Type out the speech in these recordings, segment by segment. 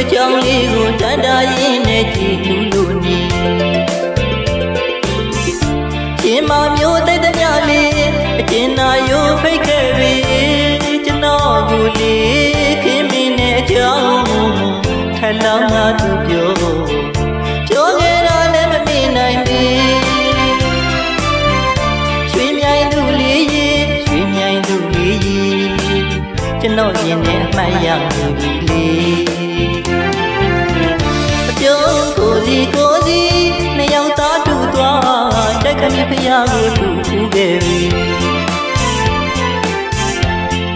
တွေ့ကြောင်းလေးကိုတန်တာရင်နဲ့ကြည့်လူလို့နေရှင်မမျိုးတိတ်တမျှလေးအကျဉ်းနာယိုဖိတ်ခဲ့ပြီကျွန်တော်ကိုလေးခင်မင်းနဲ့အကြောင်းထက်လောင်းငါသူပြောပြော ရင်နဲ့အမှတ်ရနေပြီလေအပြုံးကိုစီကိုစီနှစ်ယောက်သားတူသွားတိုက်ခမီဖျားကိုတူဖူးခဲ့ပြီ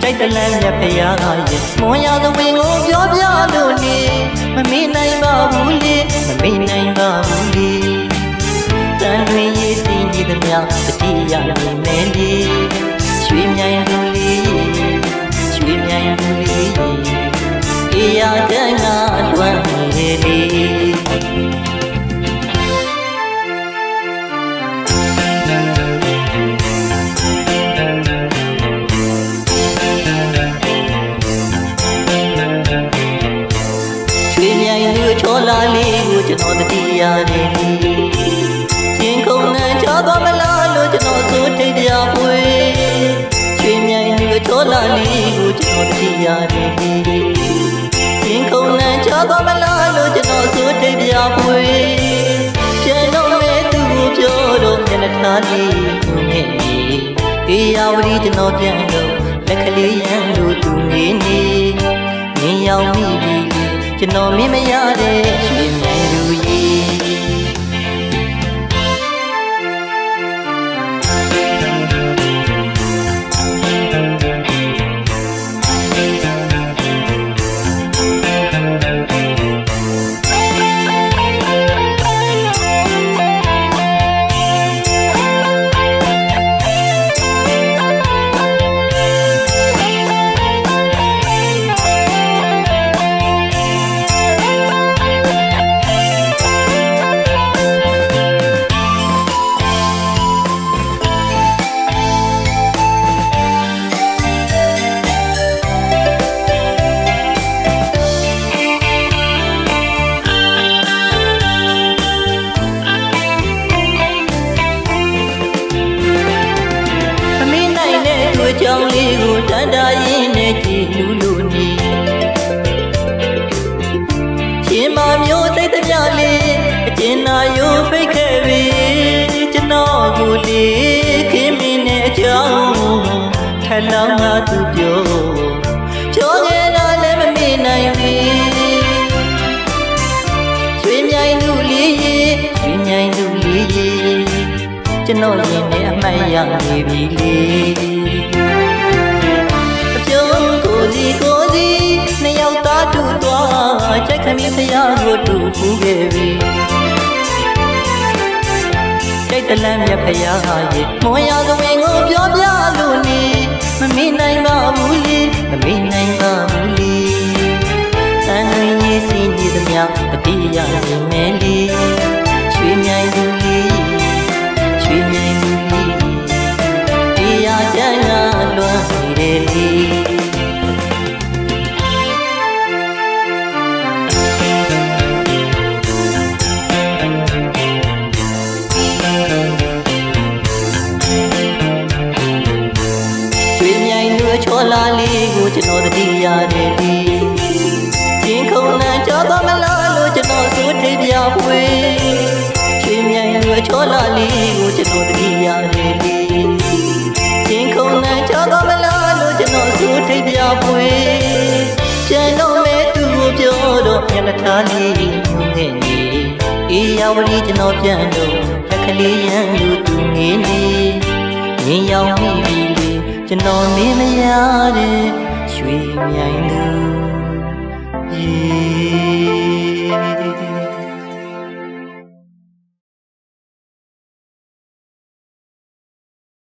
တိုက်တလန်းမြတ်ဖျားရဲ့မွန်ရသဝင်ကိုပြောပြလို့နေမမေ့နိုင်ပါဘူးလေမမေ့နိုင်ပါဘူးလေတန်တွင်ရေးစင်းကြီးသမျှတတိယနေ မြိုင်လူချောလာလေးကိုကျွန်တော်တတိရတယ်ရှင်ခုံနဲ့ချောသွားမလားလို့ကျွန်တော်ဆိုထိတ်တရားပွေရွှေမြိုင်လူချောလာလေးကိုကျွန်တော်တတိရတယ်ရှင်ခုံနဲ့ချောသွားမလားလို့ကျွန်တော်ဆိုထိတ်တရားပွေပြန်တော့မဲ့သူကိုပြောတော့မျက်နှာထားလေးကိုနဲ့နေအေးရဝတီကျွန်တော်ပြန်တော့လက်ကလေးရန်လို့သူနေနေမြင်ရောက်မိပြီလေ ကျွန်တော်မင်းမရတဲ့ရွှေမြိုင်လူကြီး ကြောင်းလေးကိုတန်တာရင်နဲ့ကြည့်လူလူနေရှင်မမျိုးတိတ်တမျှလေးအကျဉ်းနာယိုဖိတ်ခဲ့ပြီကျွန်တော်ကိုလေးခင်မင်းနဲ့အကြောင်းထက်လောင်းငါသူပြောပြောခဲ့တာလည်းမမေ့နိုင်ပြီရွှေမြိုင်လူလေးရေရွှေမြိုင်လူလေးရေကျွန်တော်ရင်နဲ့အမှတ်ရနေပြီလေ ချက်ခမင်းဖျားကိုတူဖူးခဲ့ပြီစိတ်တလန်းမြတ်ဖျားရဲ့မွန်ရသဝင်ကိုပြောပြလို့နေမမေ့နိုင်ပါဘူးလေမမေ့နိုင်ပါဘူးလေတန်တွင်ရေးစင်းနေသမျှတတိယနေမယ်လေရွှေမြိုင်သူလေးရွှေမြိုင်လူလေးတရားချမ်းသာလွမ်းနေတယ်လေ ပ်ပြပွေရွှေမြိုင်လူချောလာလေးကိုကျွန်တော်တတိရတယ်လေချင်းခုံလန်းကြောသွားမလားလို့ကျွန်တော်ဆိုထိပ်ပြပွေပြန်တော့မဲ့သူကိုပြောတော့မျက်နှာထားလေးငဲ့နေအေးရဝတီကျွန်တော်ပြန်တော့လက်ကလေးရန်လူသူငေးနေရင်ရောက်မိပြီလေကျွန်တော်မင်းမရတဲ့ရွှေမြိုင်လူရေ